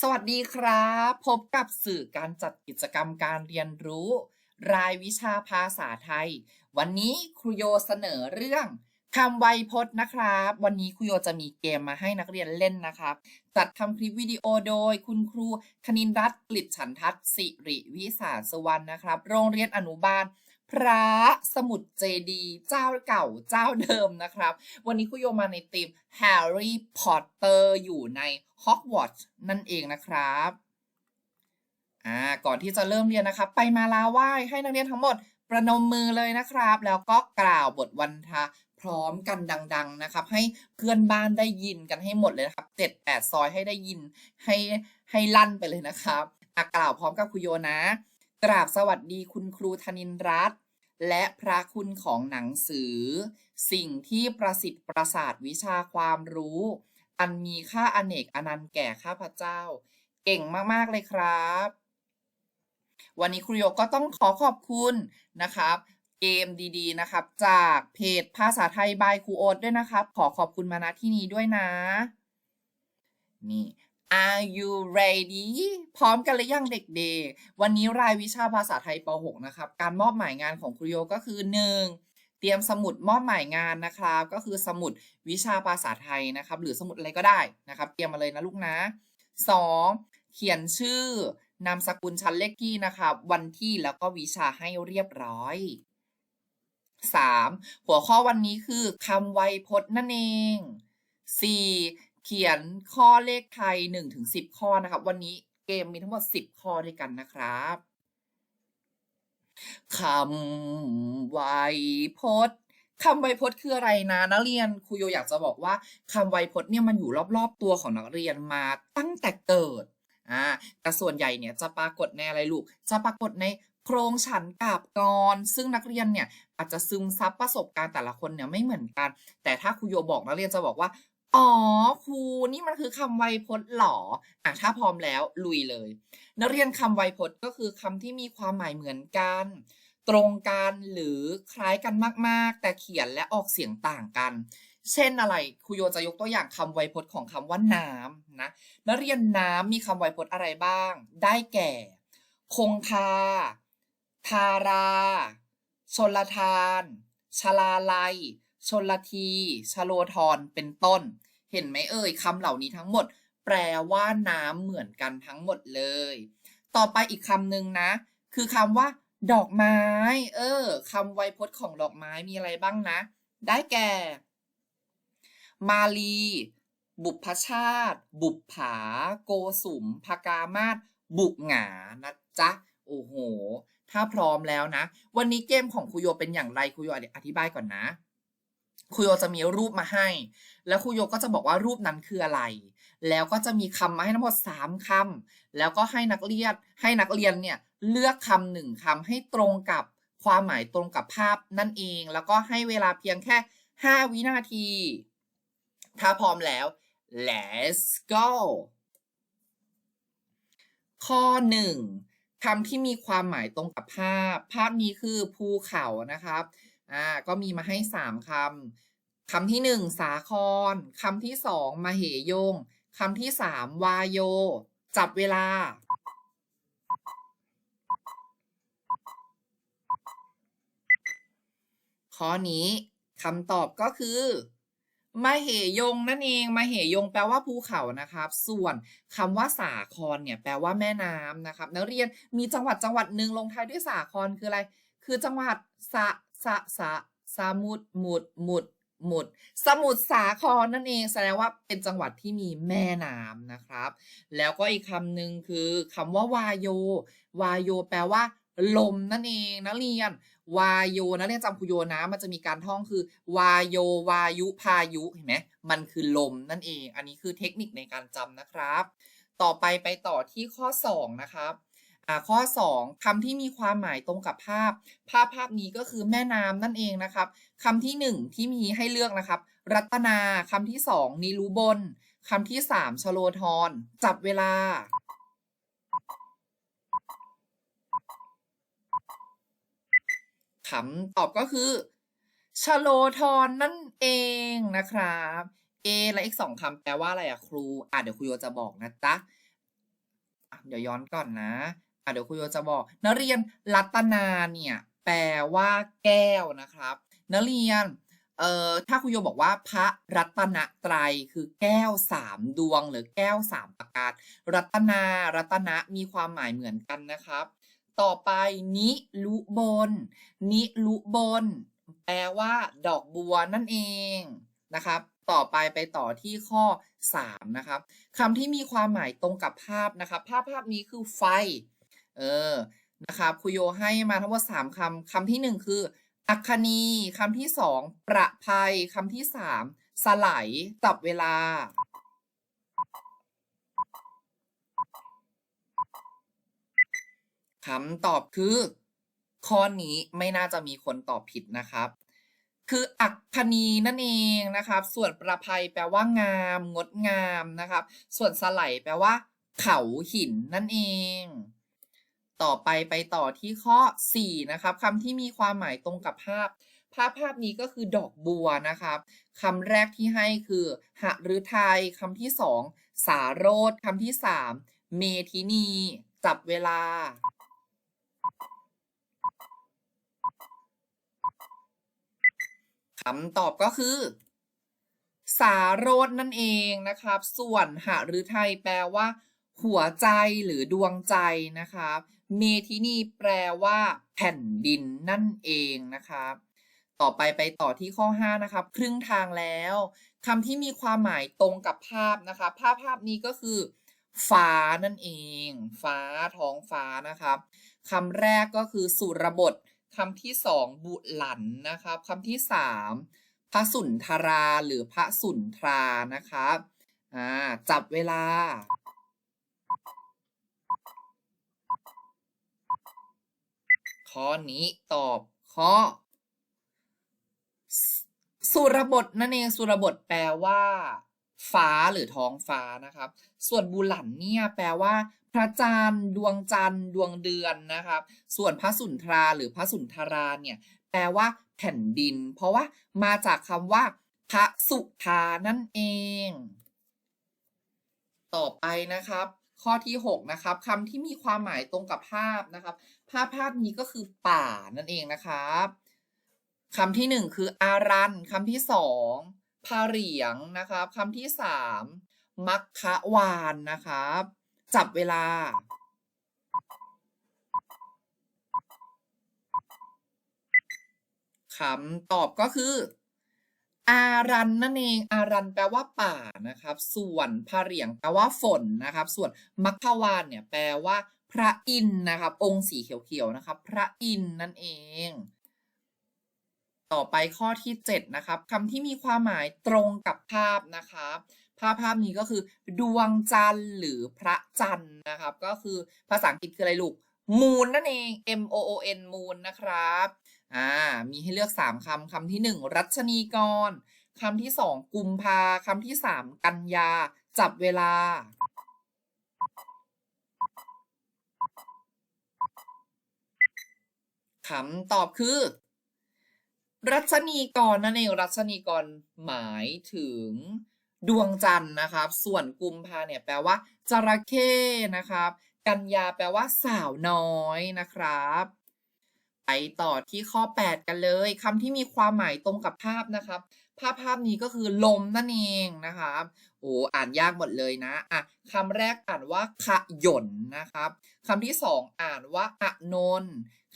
สวัสดีครับ พบกับสื่อการจัดกิจกรรมการเรียนรู้ รายวิชาภาษาไทย วันนี้ครูโยเสนอเรื่องคำไวยพจน์นะครับ วันนี้ครูโยจะมีเกมมาให้นักเรียนเล่นนะครับ จัดทำคลิปวิดีโอโดยคุณครูคณินรัตน์กลิตฉันทัศน์สิริวิสาสวรรณนะครับ โรงเรียนอนุบาล พระสมุทรเจดีเจ้าเก่าเจ้าเดิมนะครับ วันนี้คุโยมาในทีมแฮร์รี่พอตเตอร์อยู่ในฮอกวอตส์นั่นเองนะครับอ่าก่อนที่จะเริ่มเรียนนะครับ ไปมาลาไหว้ให้นักเรียนทั้งหมดประนมมือเลยนะครับ แล้วก็กล่าวบทวันทาพร้อมกันดัง ๆนะครับ ให้เพื่อนบ้านได้ยินกันให้หมดเลยนะครับเจ็ดแปดซอยให้ได้ยินให้ให้ลั่นไปเลยนะครับอะกล่าวพร้อมกับคุโยนะกราบสวัสดีคุณครูธนินรัตน์ และพระคุณของหนังสือ สิ่งที่ประสิทธิ์ประสาทวิชาความรู้ อันมีค่าอเนกอนันต์แก่ข้าพเจ้า เก่งมาก ๆ เลยครับ วันนี้ครูโยก็ต้องขอขอบคุณนะครับ เกมดีๆนะครับ จากเพจภาษาไทยบายครูโอ๊ตด้วยนะครับ ขอขอบคุณมาณที่นี้ด้วยนะ นี่ Are you ready พร้อมกันหรือยังเด็กๆ วันนี้รายวิชาภาษาไทยป .6 นะครับ การมอบหมายงานของครูโยก็คือ 1. เตรียมสมุดมอบหมายงานนะครับ ก็คือสมุดวิชาภาษาไทยนะครับ หรือสมุดอะไรก็ได้นะครับ เตรียมมาเลยนะลูกนะ 2. เขียนชื่อนามสกุลชั้นเลขที่นะครับ วันที่แล้วก็วิชาให้เรียบร้อย 3. หัวข้อวันนี้คือคำไวยพจน์นั่นเอง 4. เขียนข้อเลขไทย1ถึง10 ข้อนะครับ วันนี้เกมมีทั้งหมด 10 ข้อด้วยกันนะครับคำไวยพจน์คำไวยพจน์คืออะไรนะนักเรียนครูโยอยากจะบอกว่าคำไวยพจน์เนี่ยมันอยู่รอบๆตัวของนักเรียนมาตั้งแต่เกิดอ่าแต่ส่วนใหญ่เนี่ยจะปรากฏในอะไรลูก จะปรากฏในโครงฉันกาบกร ซึ่งนักเรียนเนี่ยอาจจะซึมซับประสบการณ์แต่ละคนเนี่ยไม่เหมือนกัน แต่ถ้าครูโยบอกนักเรียนจะบอกว่า อ๋อครูนี่มันคือคำไวยพจน์หรออะถ้าพร้อมแล้วลุยเลย นักเรียนคำไวยพจน์ก็คือคำที่มีความหมายเหมือนกัน ตรงกันหรือคล้ายกันมากๆ แต่เขียนและออกเสียงต่างกัน เช่นอะไรครูโยจะยกตัวอย่างคำไวยพจน์ของคำว่าน้ำนะนักเรียนน้ำมีคำไวยพจน์อะไรบ้าง ได้แก่ คงคา ทาราชนลทาน ชลาลัย ชนละที ชโลทรเป็นต้น เห็นไหมเอ่ยคำเหล่านี้ทั้งหมด แปลว่าน้ำเหมือนกันทั้งหมดเลย ต่อไปอีกคำหนึ่งนะ คือคำว่า ดอกไม้ เออคำไวยพจน์ของดอกไม้มีอะไรบ้างนะ ได้แก่ มาลี บุพชาติ บุปผา โกสุมพกามาศบุกหงานะจ๊ะ โอ้โห ถ้าพร้อมแล้วนะ วันนี้เกมของครูโยเป็นอย่างไรครูโยอธิบายก่อนนะ ครูโยจะมีรูปมาให้ แล้วครูโยก็จะบอกว่ารูปนั้นคืออะไร แล้วก็จะมีคำมาให้ทั้งหมด 3คำแล้วก็ให้นักเรียนให้นักเรียนเนี่ยเลือกคำหนึ่งคำให้ตรงกับความหมายตรงกับภาพนั่นเอง แล้วก็ให้เวลาเพียงแค่ 5 วินาที ถ้าพร้อมแล้ว let's go ข้อ 1คำที่มีความหมายตรงกับภาพ ภาพนี้คือภูเขานะครับ อ่าก็มีมาให้ 3คำคำที่ 1 สาครคำที่ 2 มาเหยงคำที่ 3 วาโย จับเวลา ข้อนี้คำตอบก็คือมาเหยงนั่นเองมาเหยงแปลว่าภูเขานะครับ ส่วนคำว่าสาครเนี่ยแปลว่าแม่น้ำนะครับ นักเรียนมีจังหวัดจังหวัดหนึ่งลงท้ายด้วยสาครคืออะไร คือจังหวัดสะ สะสะสมุดหมุดหมุดหมุด สมุทรสาครนั่นเอง แสดงว่าเป็นจังหวัดที่มีแม่น้ำนะครับ แล้วก็อีกคำหนึ่งคือคำว่าวาโย วาโยแปลว่า ลมนั่นเองนักเรียน วาโยนักเรียนจำคุโยนะมันจะมีการท่องคือ วาโยวายุพายุเห็นไหมมันคือลมนั่นเอง อันนี้คือเทคนิคในการจำนะครับ ต่อไปไปต่อที่ข้อ 2 นะครับ ข้อ 2คำที่มีความหมายตรงกับภาพ ภาพภาพนี้ก็คือแม่น้ำนั่นเองนะครับคำที่ 1 ที่มีให้เลือกนะครับ รัตนาคำที่ 2 นิรุบลคำที่ 3ชโลธรจับเวลา คำตอบก็คือชโลธรนั่นเองนะครับ A และอีกสองคำแปลว่าอะไรอะครู อะเดี๋ยวครูโยจะบอกนะจ๊ะเดี๋ยวย้อนก่อนนะ อะเดี๋ยวครูโยจะบอก นักเรียนรัตนาเนี่ย แปลว่าแก้วนะครับ นักเรียนเอ่อถ้าครูโยบอกว่าพระรัตนตรัยคือแก้วสามดวงหรือแก้วสามประการรัตนารัตนะมีความหมายเหมือนกันนะครับ ต่อไปนิลุบน นิลุบน แปลว่าดอกบัวนั่นเองนะครับ ต่อไปไปต่อที่ข้อ 3 นะครับคำที่มีความหมายตรงกับภาพนะครับ ภาพภาพนี้คือไฟ เออนะครับครูโยให้มาทั้งหมด3คำคำที่1คือ อัคคณีคำที่2ประภัยคำที่3สไลด์จับเวลาคำตอบคือ ข้อนี้ไม่น่าจะมีคนตอบผิดนะครับ คืออัคคณีนั่นเองนะครับ ส่วนประภัยแปลว่างาม งดงามนะครับ ส่วนสไลด์แปลว่า เขาหินนั่นเอง ต่อไปไปต่อที่ข้อ 4 นะครับคำที่มีความหมายตรงกับภาพ ภาพภาพนี้ก็คือดอกบัวนะครับคำแรกที่ให้คือหฤทัยคำที่สองสาโรธคำที่สามเมทินี จับเวลาคำตอบก็คือ สาโรธนั่นเองนะครับ ส่วนหฤทัยแปลว่า หัวใจหรือดวงใจนะครับเมทินีแปลว่า แผ่นดินนั่นเองนะครับต่อไปไปต่อที่ข้อ 5 นะครับ ครึ่งทางแล้วคำที่มีความหมายตรงกับภาพนะครับภาพภาพนี้ก็คือ ฟ้านั่นเอง ฟ้าท้องฟ้านะครับคำแรกก็คือสุรบทคำที่สองบุหลันนะครับคำที่สามพระสุนทราหรือพระสุนทรานะครับอ่าจับเวลา ข้อนี้ตอบข้อ สุรบทนั่นเองสุรบทแปลว่า ฟ้าหรือท้องฟ้านะครับ ส่วนบุหลันเนี่ยแปลว่า พระจันทร์ดวงจันทร์ดวงเดือนนะครับ ส่วนพระสุนทราหรือพระสุนทราเนี่ยแปลว่า แผ่นดิน เพราะว่ามาจากคำว่า พระสุธานั่นเอง ต่อไปนะครับ ข้อที่ 6 นะครับคำที่มีความหมายตรงกับภาพนะครับ ภาพภาพนี้ก็คือป่านั่นเองนะครับคำที่หนึ่งคืออารันคำที่สองพาเหรียงนะครับคำที่สามมัคคะวานนะครับ จับเวลาคำตอบก็คือ อารันนั่นเองอารันแปลว่าป่านะครับ ส่วนพาเหรียงแปลว่าฝนนะครับ ส่วนมัคควานเนี่ยแปลว่า พระอินนะครับ องค์สีเขียวๆนะครับ พระอินนั่นเอง ต่อไปข้อที่7นะครับคำที่มีความหมายตรงกับภาพนะครับภาพภาพนี้ก็คือ ดวงจันทร์หรือพระจันทร์นะครับ ก็คือภาษาอังกฤษคืออะไรลูก moon นั่นเอง m o o n moon นะครับ อ่ามีให้เลือก 3คำคำที่ 1 รัชนีกรคำที่ 2 กุมภาคำที่ 3 กันยา จับเวลาคำตอบคือ รัชนีกรนั่นเองรัชนีกรหมายถึงดวงจันทร์นะครับ ส่วนกุมภาเนี่ยแปลว่าจระเข้นะครับ กันยาแปลว่าสาวน้อยนะครับ ไปต่อที่ข้อ 8 กันเลยคำที่มีความหมายตรงกับภาพนะครับ ภาพภาพนี้ก็คือลมนั่นเองนะครับโอ้อ่านยากหมดเลยนะอะคำแรกอ่านว่าขยนนะครับคำที่สองอ่านว่าอนน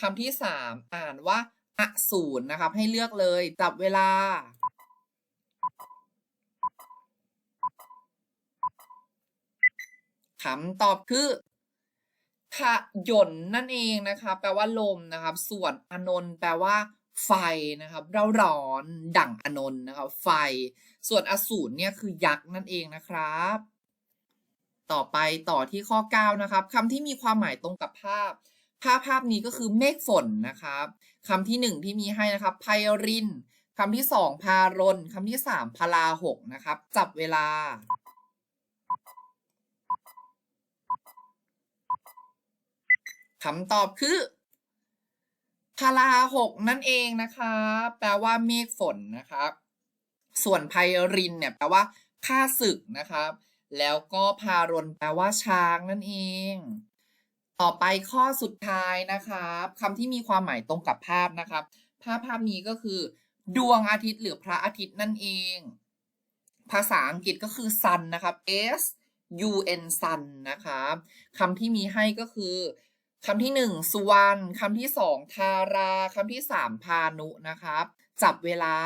คำที่สามอ่านว่าอสูรนะครับ ให้เลือกเลยจับเวลาคำตอบคือ ขยนนั่นเองนะคะ แปลว่าลมนะครับ ส่วนอนนท์แปลว่าไฟนะครับเราร้อนดั่งอนนท์นะครับไฟ ส่วนอสูรเนี่ยคือยักษ์นั่นเองนะครับ ต่อไปต่อที่ข้อ 9 นะครับคำที่มีความหมายตรงกับภาพ ภาพภาพนี้ก็คือเมฆฝนนะครับคำที่ 1 ที่มีให้นะครับไพรินคำที่ 2 พารนคำที่ 3 พลาหกนะครับ จับเวลา คำตอบคือพาราหกนั่นเองนะคะ แปลว่าเมฆฝนนะครับ ส่วนไพรินเนี่ยแปลว่าค่าศึกนะครับ แล้วก็พารนแปลว่าช้างนั่นเอง ต่อไปข้อสุดท้ายนะครับคำที่มีความหมายตรงกับภาพนะครับ ภาพภาพนี้ก็คือ ดวงอาทิตย์หรือพระอาทิตย์นั่นเอง ภาษาอังกฤษก็คือ sun นะครับ s u n sun นะครับคำที่มีให้ก็คือ คำที่หนึ่งสุวรรณคำที่สองทาราคำที่สามพานุนะครับ จับเวลา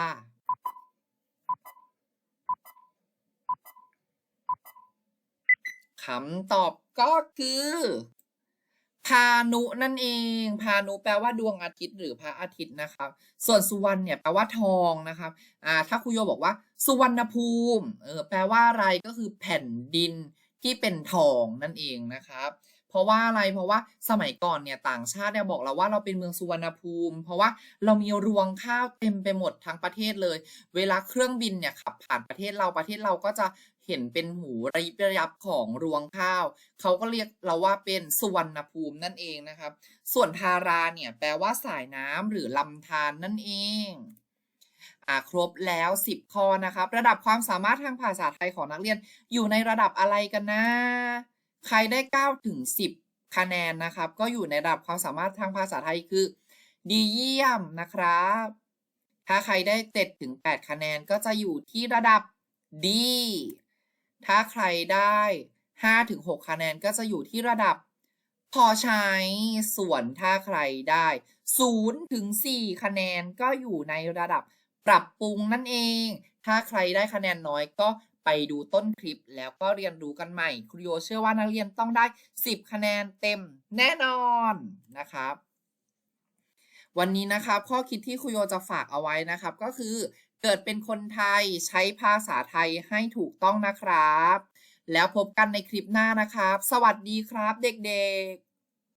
คำตอบก็คือ พานุนั่นเอง พานุแปลว่าดวงอาทิตย์หรือพระอาทิตย์นะครับ ส่วนสุวรรณเนี่ยแปลว่าทองนะครับอ่าถ้าครูโยบอกว่า สุวรรณภูมิเออแปลว่าอะไรก็คือแผ่นดินที่เป็นทองนั่นเองนะครับ เพราะว่าอะไรเพราะว่าสมัยก่อนเนี่ยต่างชาติเนี่ยบอกเราว่าเราเป็นเมืองสุวรรณภูมิ เพราะว่าเรามีรวงข้าวเต็มไปหมดทั้งประเทศเลย เวลาเครื่องบินเนี่ยขับผ่านประเทศเราประเทศเราก็จะเห็นเป็นหูระยิบระยับของรวงข้าว เขาก็เรียกเราว่าเป็นสุวรรณภูมินั่นเองนะครับ ส่วนทาราเนี่ยแปลว่าสายน้ำหรือลำธารนนั่นเองอ่าครบแล้ว 10 ข้อนะครับ ระดับความสามารถทางภาษาไทยของนักเรียนอยู่ในระดับอะไรกันนะ ใครได้9ถึง10 คะแนนนะครับ ก็อยู่ในระดับความสามารถทางภาษาไทยคือ ดีเยี่ยมนะครับ ถ้าใครได้7ถึง8คะแนนก็จะอยู่ที่ระดับดี ถ้าใครได้5ถึง6คะแนนก็จะอยู่ที่ระดับพอใช้ ส่วนถ้าใครได้0ถึง4คะแนนก็อยู่ในระดับปรับปรุงนั่นเอง ถ้าใครได้คะแนนน้อยก็ ไปดูต้นคลิปแล้วก็เรียนรู้กันใหม่ครูโยเชื่อว่านักเรียนต้องได้ 10 คะแนนเต็มแน่นอนนะครับ วันนี้นะครับข้อคิดที่ครูโยจะฝากเอาไว้นะครับ ก็คือเกิดเป็นคนไทยใช้ภาษาไทยให้ถูกต้องนะครับ แล้วพบกันในคลิปหน้านะครับ สวัสดีครับเด็กๆ